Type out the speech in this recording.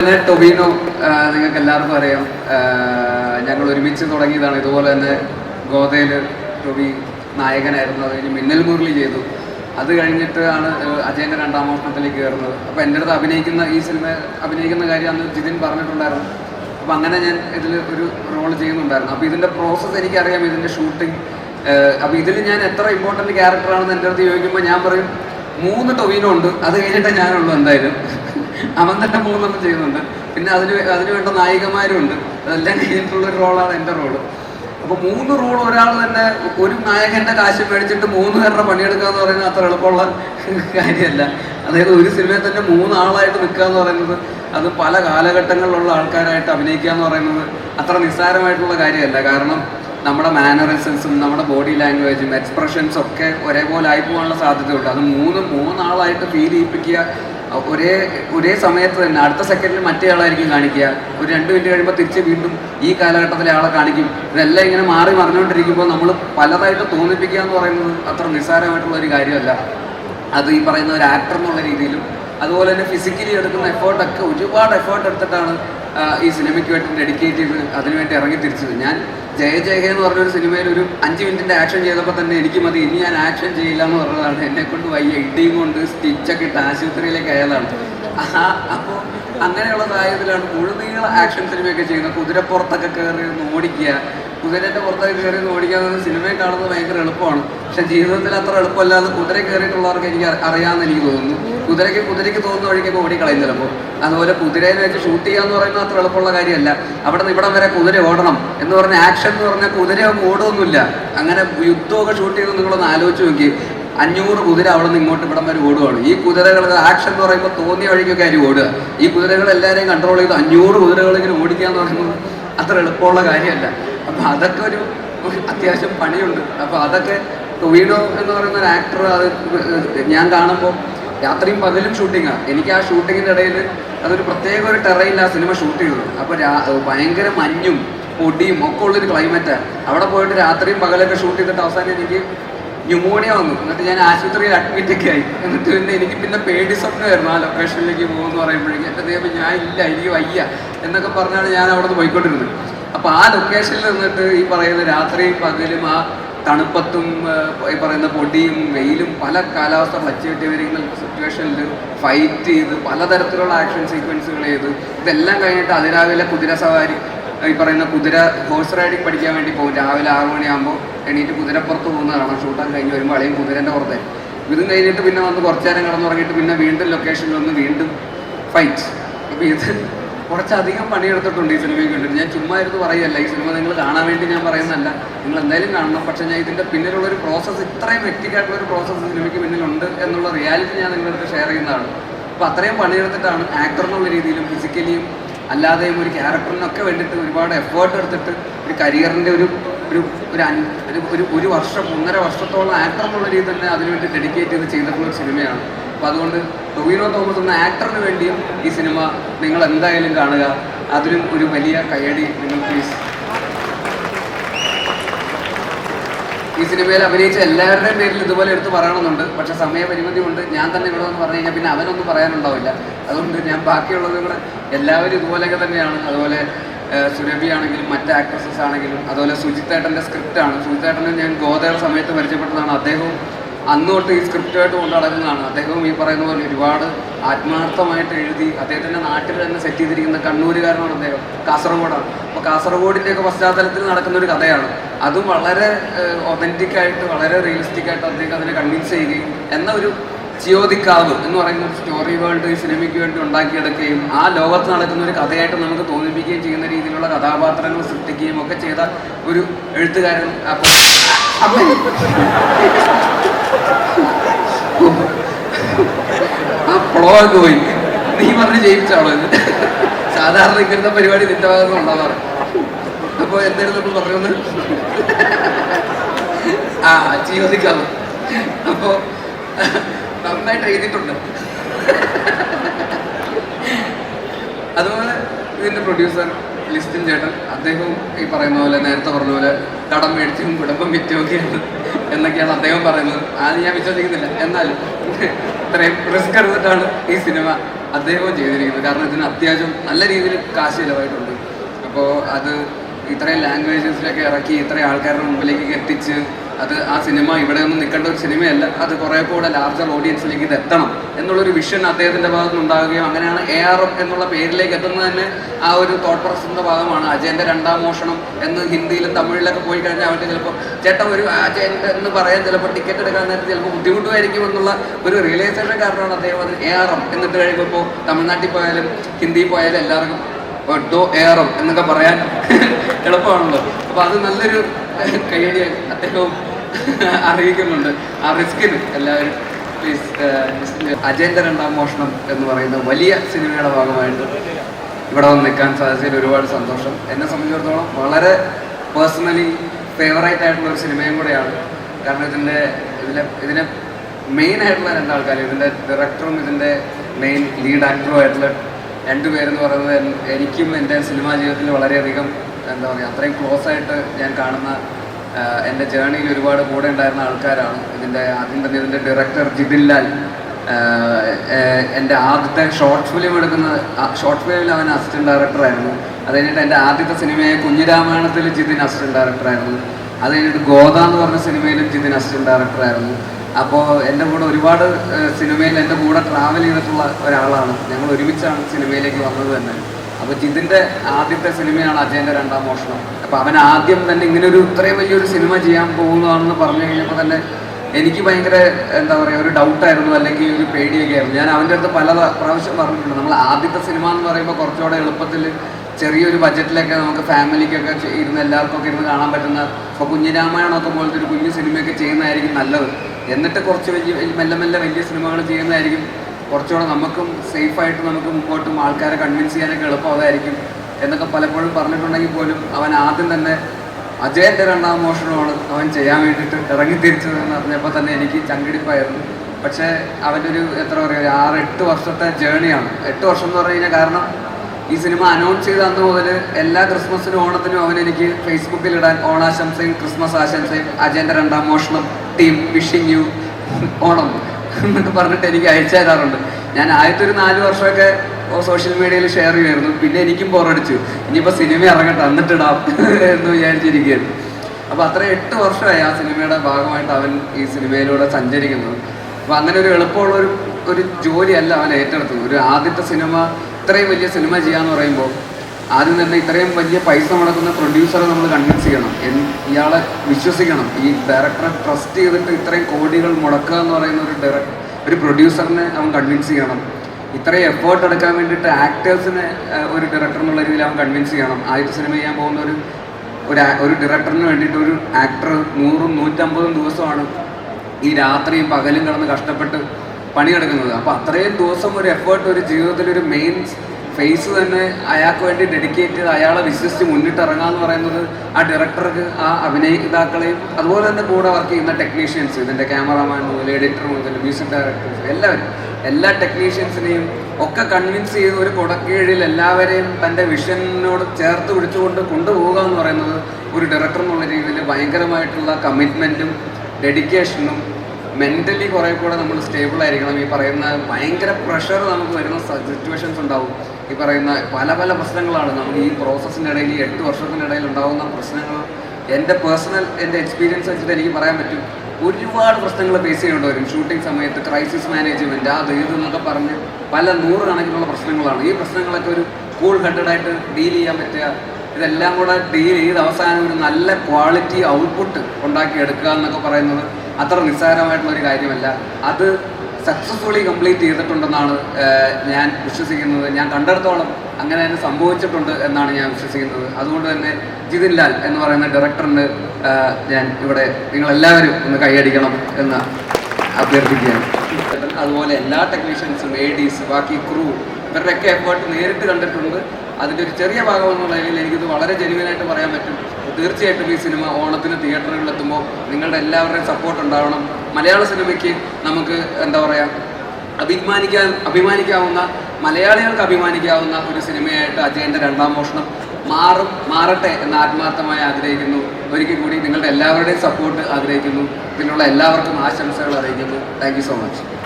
ടൊബീനോ നിങ്ങൾക്ക് എല്ലാവർക്കും അറിയാം. ഞങ്ങൾ ഒരുമിച്ച് തുടങ്ങിയതാണ്. ഇതുപോലെ തന്നെ ഗോതയിൽ ടൊബി നായകനായിരുന്നു. അത് കഴിഞ്ഞ് മിന്നൽ മുരളി ചെയ്തു. അത് കഴിഞ്ഞിട്ട് ആണ് അജയന്റെ രണ്ടാം മോഷണത്തിലേക്ക് കയറുന്നത്. അപ്പോൾ എന്റെ അടുത്ത് അഭിനയിക്കുന്ന ഈ സിനിമ അഭിനയിക്കുന്ന കാര്യം അന്ന് ജിതിൻ പറഞ്ഞിട്ടുണ്ടായിരുന്നു. അപ്പോൾ അങ്ങനെ ഞാൻ ഇതിൽ ഒരു റോൾ ചെയ്യുന്നുണ്ടായിരുന്നു. അപ്പോൾ ഇതിന്റെ പ്രോസസ്സ് എനിക്കറിയാം ഇതിന്റെ ഷൂട്ടിംഗ് അപ്പോൾ ഇതിൽ ഞാൻ എത്ര ഇമ്പോർട്ടന്റ് ക്യാരക്ടറാണെന്ന് എന്റെ അടുത്ത് ചോദിക്കുമ്പോൾ ഞാൻ പറയും മൂന്ന് ടൊവീനോ ഉണ്ട്. അത് കഴിഞ്ഞിട്ടേ ഞാനുള്ളൂ എന്തായാലും. അവൻ തന്നെ മൂന്നെണ്ണം ചെയ്യുന്നുണ്ട്. പിന്നെ അതിന് അതിന് വേണ്ട നായികമാരും ഉണ്ട് അതെല്ലാം കഴിഞ്ഞിട്ടുള്ള ഒരു റോളാണ് എന്റെ റോൾ. അപ്പൊ മൂന്ന് റോൾ ഒരാൾ തന്നെ ഒരു നായകന്റെ കാശ് മേടിച്ചിട്ട് മൂന്ന് പേരുടെ പണിയെടുക്കുക എന്ന് പറയുന്നത് അത്ര എളുപ്പമുള്ള കാര്യമല്ല. അതായത് ഒരു സിനിമയിൽ തന്നെ മൂന്നാളായിട്ട് നിൽക്കുക എന്ന് പറയുന്നത് അത് പല കാലഘട്ടങ്ങളിലുള്ള ആൾക്കാരായിട്ട് അഭിനയിക്കുക എന്ന് പറയുന്നത് അത്ര നിസ്സാരമായിട്ടുള്ള കാര്യമല്ല. കാരണം നമ്മുടെ മാനറിസംസും നമ്മുടെ ബോഡി ലാംഗ്വേജും എക്സ്പ്രഷൻസും ഒക്കെ ഒരേപോലെ ആയി പോകാനുള്ള സാധ്യതയുണ്ട്. അത് മൂന്ന് മൂന്നാളായിട്ട് ഫീൽ ചെയ്യിപ്പിക്കുക. ഒരേ ഒരേ സമയത്ത് തന്നെ അടുത്ത സെക്കൻഡിൽ മറ്റേ ആളായിരിക്കും കാണിക്കുക. ഒരു രണ്ട് മിനിറ്റ് കഴിയുമ്പോൾ തിരിച്ച് വീണ്ടും ഈ കാലഘട്ടത്തിലെ ആളെ കാണിക്കും. ഇതെല്ലാം ഇങ്ങനെ മാറി മറിഞ്ഞുകൊണ്ടിരിക്കുമ്പോൾ നമ്മൾ പലതായിട്ട് തോന്നിപ്പിക്കുക എന്ന് പറയുന്നത് അത്ര നിസ്സാരമായിട്ടുള്ള ഒരു കാര്യമല്ല. അത് ഈ പറയുന്ന ഒരു ആക്ടർ എന്നുള്ള രീതിയിലും അതുപോലെ തന്നെ ഫിസിക്കലി എടുക്കുന്ന എഫേർട്ടൊക്കെ ഒരുപാട് എഫേർട്ട് എടുത്തിട്ടാണ് ഈ സിനിമയ്ക്ക് വേണ്ടി ഡെഡിക്കേറ്റ് ചെയ്ത് അതിനുവേണ്ടി ഇറങ്ങി തിരിച്ചത്. ഞാൻ ജയ ജയ എന്ന് പറഞ്ഞൊരു സിനിമയിൽ ഒരു അഞ്ച് മിനിറ്റിന്റെ ആക്ഷൻ ചെയ്തപ്പോൾ തന്നെ എനിക്ക് മതി ഇനി ഞാൻ ആക്ഷൻ ചെയ്യില്ല എന്ന് പറഞ്ഞതാണ്. എന്നെ കൊണ്ട് വയ്യ ഇടിയും കൊണ്ട് സ്റ്റിച്ചൊക്കെ ഇട്ട് ആശുപത്രിയിലേക്ക് അയാളാണ്. അപ്പോൾ അങ്ങനെയുള്ള സാഹചര്യത്തിലാണ് മുഴുനീള ആക്ഷൻ സിനിമയൊക്കെ ചെയ്യുന്നത് കുതിരപ്പുറത്തൊക്കെ കയറി ഒന്ന് ഓടിക്കുക. കുതിരന്റെ പുറത്തൊക്കെ കയറി ഒന്ന് ഓടിക്കുക എന്ന് സിനിമയിൽ കാണുന്നത് ഭയങ്കര എളുപ്പമാണ്. പക്ഷെ ജീവിതത്തിൽ അത്ര എളുപ്പമല്ലാതെ കുതിര കയറിയിട്ടുള്ളവർക്ക് എനിക്ക് അറി- അറിയാമെന്ന് എനിക്ക് തോന്നുന്നു. കുതിരയ്ക്ക് കുതിരയ്ക്ക് തോന്നുന്ന വഴിക്കൊക്കെ ഓടിക്കളയും ചിലപ്പോൾ. അതുപോലെ കുതിരയിൽ വെച്ച് ഷൂട്ട് ചെയ്യുക എന്ന് പറയുന്നത് അത്ര എളുപ്പമുള്ള കാര്യമല്ല. അവിടെ നിന്ന് ഇവിടം വരെ കുതിര ഓടണം എന്ന് പറഞ്ഞ ആക്ഷൻ എന്ന് പറഞ്ഞാൽ കുതിര ഓടുമൊന്നുമില്ല അങ്ങനെ യുദ്ധമൊക്കെ ഷൂട്ട് ചെയ്ത് നിങ്ങളൊന്ന് ആലോചിച്ച് നോക്കി അഞ്ഞൂറ് കുതിര അവിടെ ഇങ്ങോട്ട് ഇവിടം വരെ ഓടുകയാണ് ഈ കുതിരകൾ ആക്ഷൻ എന്ന് പറയുമ്പോൾ തോന്നിയ വഴിക്കൊക്കെ ആയിരിക്കും ഓടുക. ഈ കുതിരകൾ എല്ലാവരെയും കൺട്രോൾ ചെയ്ത് അഞ്ഞൂറ് കുതിരകൾ ഇങ്ങനെ ഓടിക്കുക എന്ന് പറയുന്നത് അത്ര എളുപ്പമുള്ള കാര്യമല്ല. അപ്പൊ അതൊക്കെ ഒരു അത്യാവശ്യം പണിയുണ്ട്. അപ്പോൾ അതൊക്കെ ടൊവീനോ എന്ന് പറയുന്ന ഒരു ആക്ടർ അത് ഞാൻ കാണുമ്പോൾ രാത്രിയും പകലും ഷൂട്ടിങ്ങാണ് എനിക്ക് ആ ഷൂട്ടിങ്ങിന്റെ ഇടയിൽ അതൊരു പ്രത്യേക ഒരു ടെറയിൽ ആ സിനിമ ഷൂട്ട് ചെയ്തു അപ്പോൾ ഭയങ്കര മഞ്ഞും പൊടിയും ഒക്കെ ഉള്ളൊരു ക്ലൈമറ്റാണ് അവിടെ പോയിട്ട് രാത്രിയും പകലൊക്കെ ഷൂട്ട് ചെയ്തിട്ട് അവസാനം എനിക്ക് ന്യൂമോണിയ വന്നു. എന്നിട്ട് ഞാൻ ആശുപത്രിയിൽ അഡ്മിറ്റ് ഒക്കെ ആയി. എന്നിട്ട് പിന്നെ എനിക്ക് പിന്നെ പേടി സ്വപ്നമായിരുന്നു ആ ലൊക്കേഷനിലേക്ക് പോകുമെന്ന് പറയുമ്പോഴേക്കും. എന്റെ ദൈവം ഞാൻ ഇല്ല എനിക്ക് വയ്യ എന്നൊക്കെ പറഞ്ഞാണ് ഞാൻ അവിടെ നിന്ന് പോയിക്കൊണ്ടിരുന്നത്. അപ്പോൾ ആ ലൊക്കേഷനിൽ നിന്നിട്ട് ഈ പറയുന്ന രാത്രിയും പകലും ആ തണുപ്പത്തും ഈ പറയുന്ന പൊടിയും വെയിലും പല കാലാവസ്ഥ ഫ്ലക്ച്വേറ്റ് സിറ്റുവേഷനിൽ ഫൈറ്റ് ചെയ്ത് പലതരത്തിലുള്ള ആക്ഷൻ സീക്വൻസുകൾ ചെയ്ത് ഇതെല്ലാം കഴിഞ്ഞിട്ട് അതിരാവിലെ കുതിര സവാരി ഈ പറയുന്ന കുതിര ഹോഴ്സ് റൈഡിങ് പഠിക്കാൻ വേണ്ടി പോകും. രാവിലെ ആറ് മണിയാകുമ്പോൾ എണീറ്റ് കുതിരപ്പുറത്ത് പോകുന്നതാണ് ഷൂട്ടാൻ കഴിഞ്ഞ് വരുമ്പോൾ അളയും കുതിരന്റെ പുറത്തെ. ഇതും കഴിഞ്ഞിട്ട് പിന്നെ വന്ന് കുറച്ച് നേരം കിടന്നുറങ്ങിയിട്ട് പിന്നെ വീണ്ടും ലൊക്കേഷനിൽ വന്ന് വീണ്ടും ഫൈറ്റ് അപ്പോൾ ഇത് കുറച്ചധികം പണിയെടുത്തിട്ടുണ്ട് ഈ സിനിമയ്ക്ക് വേണ്ടിയിട്ട് ഞാൻ ചുമ്മാ ഇരുന്ന് പറയല്ല ഈ സിനിമ നിങ്ങൾ കാണാൻ വേണ്ടി ഞാൻ പറയുന്നതല്ല. നിങ്ങൾ എന്തായാലും കാണണം. പക്ഷേ ഞാൻ ഇതിന്റെ പിന്നിലുള്ളൊരു പ്രോസസ്സ് ഇത്രയും വ്യക്തിക്കായിട്ടുള്ള ഒരു പ്രോസസ്സ് സിനിമയ്ക്ക് പിന്നിലുണ്ട് എന്നുള്ള റിയാലിറ്റി ഞാൻ നിങ്ങളുടെ അടുത്ത് ഷെയർ ചെയ്യുന്നതാണ്. അപ്പോൾ അത്രയും പണിയെടുത്തിട്ടാണ് ആക്ടർ എന്നുള്ള രീതിയിലും ഫിസിക്കലിയും അല്ലാതെയും ഒരു ക്യാരക്ടറിനൊക്കെ വേണ്ടിയിട്ട് ഒരുപാട് എഫേർട്ട് എടുത്തിട്ട് ഒരു കരിയറിന്റെ ഒരു ഒരു ഒരു ഒരു ഒരു വർഷം ഒന്നര വർഷത്തോളം ആക്ടർ എന്നുള്ള രീതിയിൽ തന്നെ അതിനുവേണ്ടി ഡെഡിക്കേറ്റ് ചെയ്ത് ചെയ്തിട്ടുള്ള ഒരു സിനിമയാണ് അപ്പോൾ അതുകൊണ്ട് ടൊവിനോ തോമസ് എന്ന ആക്ടറിന് വേണ്ടിയും ഈ സിനിമ നിങ്ങൾ എന്തായാലും കാണുക. അതിലും ഒരു വലിയ കയ്യടി നിങ്ങൾ പ്ലീസ് ഈ സിനിമയിൽ അഭിനയിച്ച എല്ലാവരുടെയും പേരിൽ ഇതുപോലെ എടുത്ത് പറയണമെന്നുണ്ട്. പക്ഷെ സമയപരിമിതി ഉണ്ട് ഞാൻ തന്നെ ഇവിടെ വന്ന് പറഞ്ഞു കഴിഞ്ഞാൽ പിന്നെ അവനൊന്നും പറയാനുണ്ടാവില്ല. അതുകൊണ്ട് ഞാൻ ബാക്കിയുള്ളത് കൂടെ എല്ലാവരും ഇതുപോലെയൊക്കെ തന്നെയാണ്. അതുപോലെ ഏഹ്, സുരഭി ആണെങ്കിലും മറ്റ് ആക്ട്രസസ് ആണെങ്കിലും അതുപോലെ സുജിത്തേട്ടന്റെ സ്ക്രിപ്റ്റാണ് സുജിത്തേട്ടനെ ഞാൻ ഗോതയുടെ സമയത്ത് പരിചയപ്പെട്ടതാണ്. അദ്ദേഹവും അന്ന് തൊട്ട് ഈ സ്ക്രിപ്റ്റുമായിട്ട് കൊണ്ട് നടക്കുന്നതാണ്. അദ്ദേഹവും ഈ പറയുന്ന പോലെ ഒരുപാട് ആത്മാർത്ഥമായിട്ട് എഴുതി അദ്ദേഹത്തിന്റെ നാട്ടിൽ തന്നെ സെറ്റ് ചെയ്തിരിക്കുന്ന കണ്ണൂരുകാരനാണ് അദ്ദേഹം കാസർഗോഡാണ്. അപ്പോൾ കാസർഗോഡിന്റെയൊക്കെ പശ്ചാത്തലത്തിൽ നടക്കുന്ന ഒരു കഥയാണ്. അതും വളരെ ഒതന്റിക്കായിട്ട് വളരെ റിയലിസ്റ്റിക്കായിട്ട് അദ്ദേഹം അതിനെ കൺവിൻസ് ചെയ്യുകയും എന്ന ഒരു ജിയോതിക്കാവ് എന്ന് പറയുന്ന സ്റ്റോറി വേൾഡ് സിനിമയ്ക്ക് വേണ്ടി ഉണ്ടാക്കിയെടുക്കുകയും ആ ലോകത്ത് നടക്കുന്ന ഒരു കഥയായിട്ട് നമുക്ക് തോന്നിപ്പിക്കുകയും ചെയ്യുന്ന രീതിയിലുള്ള കഥാപാത്രങ്ങൾ സൃഷ്ടിക്കുകയും ഒക്കെ ചെയ്ത ഒരു എഴുത്തുകാരൻ പോയി. നീ പറഞ്ഞ് ജയിപ്പിച്ചാണോ ഇത്? സാധാരണ ഇങ്ങനത്തെ പരിപാടി നിന്റെ ഭാഗത്ത് ഉണ്ടാവാറ് അപ്പൊ എന്തായിരുന്നു നമ്മൾ പറയുന്നത് ആ ജീവിതിക്കാവ് അപ്പോ നന്നായിട്ട് എഴുതിയിട്ടുണ്ട്. അതുപോലെ ഇതിന്റെ പ്രൊഡ്യൂസർ ലിസ്റ്റിൻ ചേട്ടൻ അദ്ദേഹവും ഈ പറയുന്ന പോലെ നേരത്തെ പറഞ്ഞ പോലെ കടം മേടിച്ചും കുടുംബം വിറ്റുമൊക്കെയാണ് എന്നൊക്കെയാണ് അദ്ദേഹം പറയുന്നത്. അത് ഞാൻ വിശ്വസിക്കുന്നില്ല. എന്നാലും ഇത്രയും റിസ്ക് എടുത്തിട്ടാണ് ഈ സിനിമ അദ്ദേഹവും ചെയ്തിരിക്കുന്നത്. കാരണം ഇതിന് അത്യാവശ്യം നല്ല രീതിയിൽ കാശ് ചിലവായിട്ടുണ്ട്. അപ്പോൾ അത് ഇത്രയും ലാംഗ്വേജസിലൊക്കെ ഇറക്കി ഇത്രയും ആൾക്കാരുടെ മുമ്പിലേക്ക് എത്തിച്ച് അത് ആ സിനിമ ഇവിടെ ഒന്നും നിൽക്കേണ്ട ഒരു സിനിമയല്ല. അത് കുറേ കൂടെ ലാർജർ ഓഡിയൻസിലേക്ക് ഇത് എത്തണം എന്നുള്ളൊരു വിഷൻ അദ്ദേഹത്തിന്റെ ഭാഗത്ത് നിന്നുണ്ടാവുകയും അങ്ങനെയാണ് എ ആർ എം എന്നുള്ള പേരിലേക്ക് എത്തുന്നത് തന്നെ ആ ഒരു തോട്ട് പ്രസന്റെ ഭാഗമാണ്. അജയന്റെ രണ്ടാം മോഷണം എന്ന് ഹിന്ദിയിലും തമിഴിലൊക്കെ പോയി കഴിഞ്ഞാൽ അവർക്ക് ചിലപ്പോൾ ചേട്ടൻ ഒരു അജയന്റെ എന്ന് പറയാൻ ചിലപ്പോൾ ടിക്കറ്റ് എടുക്കാൻ നേരത്തെ ചിലപ്പോൾ ബുദ്ധിമുട്ടുമായിരിക്കും എന്നുള്ള ഒരു റിയലൈസേഷൻ കാരണമാണ് അദ്ദേഹം അത് എ ആർ എം എന്നിട്ട് കഴിയുമ്പോൾ തമിഴ്നാട്ടിൽ പോയാലും ഹിന്ദിയിൽ പോയാലും എല്ലാവർക്കും ഡോ എയറും എന്നൊക്കെ പറയാൻ എളുപ്പമാണല്ലോ. അപ്പോൾ അത് നല്ലൊരു കൈയടിയായി അദ്ദേഹവും അറിയിക്കുന്നുണ്ട്. ആ റിസ്കിന് എല്ലാവരും പ്ലീസ് അജയന്റെ രണ്ടാം മോഷണം എന്ന് പറയുന്ന വലിയ സിനിമയുടെ ഭാഗമായിട്ട് ഇവിടെ വന്ന് നിൽക്കാൻ സാധിച്ചതിൽ ഒരുപാട് സന്തോഷം. എന്നെ സംബന്ധിച്ചിടത്തോളം വളരെ പേഴ്സണലി ഫേവറേറ്റ് ആയിട്ടുള്ള ഒരു സിനിമയും കൂടെയാണ്. കാരണം ഇതിന്റെ ഇതിലെ ഇതിനെ മെയിൻ ആയിട്ടുള്ള രണ്ടാൾക്കാർ ഇതിന്റെ ഡയറക്ടറും ഇതിന്റെ മെയിൻ ലീഡ് ആക്ടറും ആയിട്ടുള്ള രണ്ടുപേരെന്ന് പറയുന്നത് എനിക്കും എന്റെ സിനിമാ ജീവിതത്തിൽ വളരെയധികം എന്താ പറയുക അത്രയും ക്ലോസ് ആയിട്ട് ഞാൻ കാണുന്ന എന്റെ ജേണിയിൽ ഒരുപാട് കൂടെ ഉണ്ടായിരുന്ന ആൾക്കാരാണ്. ഇതിന്റെ ആദ്യം തന്നെ ഇതിന്റെ ഡയറക്ടർ ജിതിൻ ലാൽ. എന്റെ ആദ്യത്തെ ഷോർട്ട് ഫിലിം എടുക്കുന്ന ഷോർട്ട് ഫിലിമിൽ അവൻ അസിസ്റ്റന്റ് ഡയറക്ടറായിരുന്നു അത് കഴിഞ്ഞിട്ട് എന്റെ ആദ്യത്തെ സിനിമയായ കുഞ്ഞിരാമായണത്തിൽ ജിതിൻ അസിസ്റ്റന്റ് ഡയറക്ടറായിരുന്നു അത് കഴിഞ്ഞിട്ട് ഗോദ എന്ന് പറഞ്ഞ സിനിമയിലും ജിതിൻ അസിസ്റ്റന്റ് ഡയറക്ടറായിരുന്നു അപ്പോൾ എന്റെ കൂടെ ഒരുപാട് സിനിമയിൽ എന്റെ കൂടെ ട്രാവൽ ചെയ്തിട്ടുള്ള ഒരാളാണ്. ഞങ്ങൾ ഒരുമിച്ചാണ് സിനിമയിലേക്ക് വന്നത് തന്നെ. അപ്പോൾ ജിതിന്റെ ആദ്യത്തെ സിനിമയാണ് അജയന്റെ രണ്ടാം മോഷണം. അപ്പോൾ അവൻ ആദ്യം തന്നെ ഇങ്ങനെ ഒരു ഇത്രയും വലിയൊരു സിനിമ ചെയ്യാൻ പോകുന്നതാണെന്ന് പറഞ്ഞു കഴിഞ്ഞപ്പോൾ തന്നെ എനിക്ക് ഭയങ്കര എന്താ പറയുക ഒരു ഡൗട്ടായിരുന്നു അല്ലെങ്കിൽ ഒരു പേടിയൊക്കെ ആയിരുന്നു. ഞാൻ അവന്റെ അടുത്ത് പല പ്രാവശ്യം പറഞ്ഞിട്ടുണ്ട്. നമ്മൾ ആദ്യത്തെ സിനിമ എന്ന് പറയുമ്പോൾ കുറച്ചുകൂടെ എളുപ്പത്തിൽ ചെറിയൊരു ബജറ്റിലൊക്കെ നമുക്ക് ഫാമിലിക്കൊക്കെ ഇരുന്ന് എല്ലാവർക്കൊക്കെ ഇരുന്ന് കാണാൻ പറ്റുന്ന ഇപ്പോൾ കുഞ്ഞിരാമായണമൊക്കെ പോലത്തെ ഒരു കുഞ്ഞു സിനിമയൊക്കെ ചെയ്യുന്നതായിരിക്കും നല്ലത്. എന്നിട്ട് കുറച്ച് വലിയ- മെല്ലെ മെല്ലെ വലിയ സിനിമകൾ ചെയ്യുന്നതായിരിക്കും കുറച്ചുകൂടെ നമുക്കും സേഫായിട്ട് നമുക്ക് മുമ്പോട്ടും ആൾക്കാരെ കൺവിൻസ് ചെയ്യാനൊക്കെ എളുപ്പമായിരിക്കും എന്നൊക്കെ പലപ്പോഴും പറഞ്ഞിട്ടുണ്ടെങ്കിൽ പോലും അവൻ ആദ്യം തന്നെ അജയന്റെ രണ്ടാം മോഷണമാണ് അവൻ ചെയ്യാൻ വേണ്ടിയിട്ട് ഇറങ്ങി തിരിച്ചതെന്ന് അറിഞ്ഞപ്പോൾ തന്നെ എനിക്ക് ചങ്കിടിപ്പായിരുന്നു. പക്ഷേ അവന്റെ ഒരു എത്ര പറയുക ആറ് എട്ട് വർഷത്തെ ജേണിയാണ് എട്ട് വർഷം എന്ന് പറഞ്ഞു കഴിഞ്ഞാൽ കാരണം ഈ സിനിമ അനൗൺസ് ചെയ്ത അന്ന് മുതൽ എല്ലാ ക്രിസ്മസിനും ഓണത്തിനും അവൻ എനിക്ക് ഫേസ്ബുക്കിൽ ഇടാൻ ഓണാശംസയും ക്രിസ്മസ് ആശംസയും അജയന്റെ രണ്ടാം മോഷണം ടീം വിഷിങ് യു ഓണം. എന്നൊക്കെ പറഞ്ഞിട്ട് എനിക്ക് അയച്ചു തരാറുണ്ട്. ഞാൻ ആദ്യത്തെ ഒരു നാല് വർഷമൊക്കെ സോഷ്യൽ മീഡിയയിൽ ഷെയർ ചെയ്യുമായിരുന്നു. പിന്നെ എനിക്കും ബോറടിച്ചു ഇനിയിപ്പോൾ സിനിമ ഇറങ്ങട്ടെ എന്നിട്ടിടാം എന്ന് വിചാരിച്ചിരിക്കുകയായിരുന്നു അപ്പോൾ അത്ര എട്ട് വർഷമായി ആ സിനിമയുടെ ഭാഗമായിട്ട് അവൻ ഈ സിനിമയിലൂടെ സഞ്ചരിക്കുന്നത്. അപ്പോൾ അങ്ങനെ ഒരു എളുപ്പമുള്ള ഒരു ഒരു ജോലിയല്ല അവൻ ഏറ്റെടുത്തത്. ഒരു ആദ്യത്തെ സിനിമ ഇത്രയും വലിയ സിനിമ ചെയ്യാന്ന് പറയുമ്പോൾ ആദ്യം തന്നെ ഇത്രയും വലിയ പൈസ മുടക്കുന്ന പ്രൊഡ്യൂസറെ നമ്മൾ കൺവിൻസ് ചെയ്യണം. ഇയാളെ വിശ്വസിക്കണം. ഈ ഡയറക്ടറെ ട്രസ്റ്റ് ചെയ്തിട്ട് ഇത്രയും കോടികൾ മുടക്കുക എന്ന് പറയുന്ന ഒരു ഡയറക് ഒരു പ്രൊഡ്യൂസറിനെ അവൻ കൺവിൻസ് ചെയ്യണം. ഇത്രയും എഫേർട്ട് എടുക്കാൻ വേണ്ടിയിട്ട് ആക്ടേഴ്സിനെ ഒരു ഡയറക്ടർ എന്നുള്ള രീതിയിൽ അവൻ കൺവിൻസ് ചെയ്യണം. ആദ്യത്തെ സിനിമ ചെയ്യാൻ പോകുന്ന ഒരു ഒരു ഒരു ഡയറക്ടറിന് വേണ്ടിയിട്ട് ഒരു ആക്ടർ നൂറും നൂറ്റമ്പതും ദിവസമാണ് ഈ രാത്രിയും പകലും കിടന്ന് കഷ്ടപ്പെട്ട് പണിയെടുക്കുന്നത്. അപ്പോൾ അത്രയും ദിവസം ഒരു എഫേർട്ട് ഒരു ജീവിതത്തിൽ ഒരു മെയിൻ ഫേസ് തന്നെ അയാൾക്ക് വേണ്ടി ഡെഡിക്കേറ്റ് ചെയ്ത് അയാളെ വിശ്വസിച്ച് മുന്നിട്ടിറങ്ങുക എന്ന് പറയുന്നത് ആ ഡയറക്ടർക്ക് ആ അഭിനയിതാക്കളെയും അതുപോലെ തന്നെ കൂടെ വർക്ക് ചെയ്യുന്ന ടെക്നീഷ്യൻസ് ഇതിന്റെ ക്യാമറാമാൻ മുതൽ എഡിറ്റർ മുതൽ മ്യൂസിക് ഡയറക്ടേഴ്സ് എല്ലാവരും. എല്ലാ ടെക്നീഷ്യൻസിനെയും ഒക്കെ കൺവിൻസ് ചെയ്ത് ഒരു കുടക്കീഴിൽ എല്ലാവരെയും തന്റെ വിഷനോട് ചേർത്ത് പിടിച്ചുകൊണ്ട് കൊണ്ടുപോകുക എന്ന് പറയുന്നത് ഒരു ഡയറക്ടർ എന്നുള്ള രീതിയിൽ ഭയങ്കരമായിട്ടുള്ള കമ്മിറ്റ്മെന്റും ഡെഡിക്കേഷനും മെന്റലി കുറേ കൂടെ നമ്മൾ സ്റ്റേബിൾ ആയിരിക്കണം. ഈ പറയുന്ന ഭയങ്കര പ്രഷർ നമുക്ക് വരുന്ന സിറ്റുവേഷൻസ് ഉണ്ടാവും. ഈ പറയുന്ന പല പല പ്രശ്നങ്ങളാണ്. നമുക്ക് ഈ പ്രോസസ്സിന്റെ ഇടയിൽ ഈ എട്ട് വർഷത്തിനിടയിൽ ഉണ്ടാകുന്ന പ്രശ്നങ്ങൾ എന്റെ പേഴ്സണൽ എന്റെ എക്സ്പീരിയൻസ് വെച്ചിട്ട് എനിക്ക് പറയാൻ പറ്റും. ഒരുപാട് പ്രശ്നങ്ങൾ ഫേസ് ചെയ്യേണ്ടി വരും. ഷൂട്ടിംഗ് സമയത്ത് ക്രൈസിസ് മാനേജ്മെന്റ് ആ ഇത് എന്നൊക്കെ പറഞ്ഞ് പല നൂറ് കണക്കിനുള്ള പ്രശ്നങ്ങളാണ്. ഈ പ്രശ്നങ്ങളൊക്കെ ഒരു കൂൾ ഹെഡഡായിട്ട് ഡീൽ ചെയ്യാൻ പറ്റുക ഇതെല്ലാം കൂടെ ഡീൽ ചെയ്ത് അവസാനം ഒരു നല്ല ക്വാളിറ്റി ഔട്ട്പുട്ട് ഉണ്ടാക്കിയെടുക്കുക എന്നൊക്കെ പറയുന്നത് അത്ര നിസ്സാരമായിട്ടുള്ള ഒരു കാര്യമല്ല. അത് സക്സസ്ഫുള്ളി കംപ്ലീറ്റ് ചെയ്തിട്ടുണ്ടെന്നാണ് ഞാൻ വിശ്വസിക്കുന്നത്. ഞാൻ കണ്ടെടുത്തോളം അങ്ങനെ തന്നെ സംഭവിച്ചിട്ടുണ്ട് എന്നാണ് ഞാൻ വിശ്വസിക്കുന്നത്. അതുകൊണ്ട് തന്നെ ജിതിൻ ലാൽ എന്ന് പറയുന്ന ഡയറക്ടറിന് ഞാൻ ഇവിടെ നിങ്ങളെല്ലാവരും ഒന്ന് കൈയടിക്കണം എന്ന് അഭ്യർത്ഥിക്കുകയാണ്. അതുപോലെ എല്ലാ ടെക്നീഷ്യൻസും എ ഡീസ് ബാക്കി ക്രൂ ഇവരുടെയൊക്കെ എഫേർട്ട് നേരിട്ട് കണ്ടിട്ടുണ്ട്. അതിന്റെ ഒരു ചെറിയ ഭാഗം എന്നുള്ള നിലയിൽ എനിക്കിത് വളരെ ജെനുവിനായിട്ട് പറയാൻ പറ്റും. തീർച്ചയായിട്ടും ഈ സിനിമ ഓണത്തിന് തിയേറ്ററുകളിൽ എത്തുമ്പോൾ നിങ്ങളുടെ എല്ലാവരുടെയും സപ്പോർട്ട് ഉണ്ടാവണം. മലയാള സിനിമയ്ക്ക് നമുക്ക് എന്താ പറയുക അഭിമാനിക്കാൻ അഭിമാനിക്കാവുന്ന മലയാളികൾക്ക് അഭിമാനിക്കാവുന്ന ഒരു സിനിമയായിട്ട് അജയന്റെ രണ്ടാം മോഷണം മാറും മാറട്ടെ എന്ന് ആത്മാർത്ഥമായി ആഗ്രഹിക്കുന്നു. ഒരിക്കൽ കൂടി നിങ്ങളുടെ എല്ലാവരുടെയും സപ്പോർട്ട് ആഗ്രഹിക്കുന്നു. ഇതിനുള്ള എല്ലാവർക്കും ആശംസകൾ അറിയിക്കുന്നു. Thank so much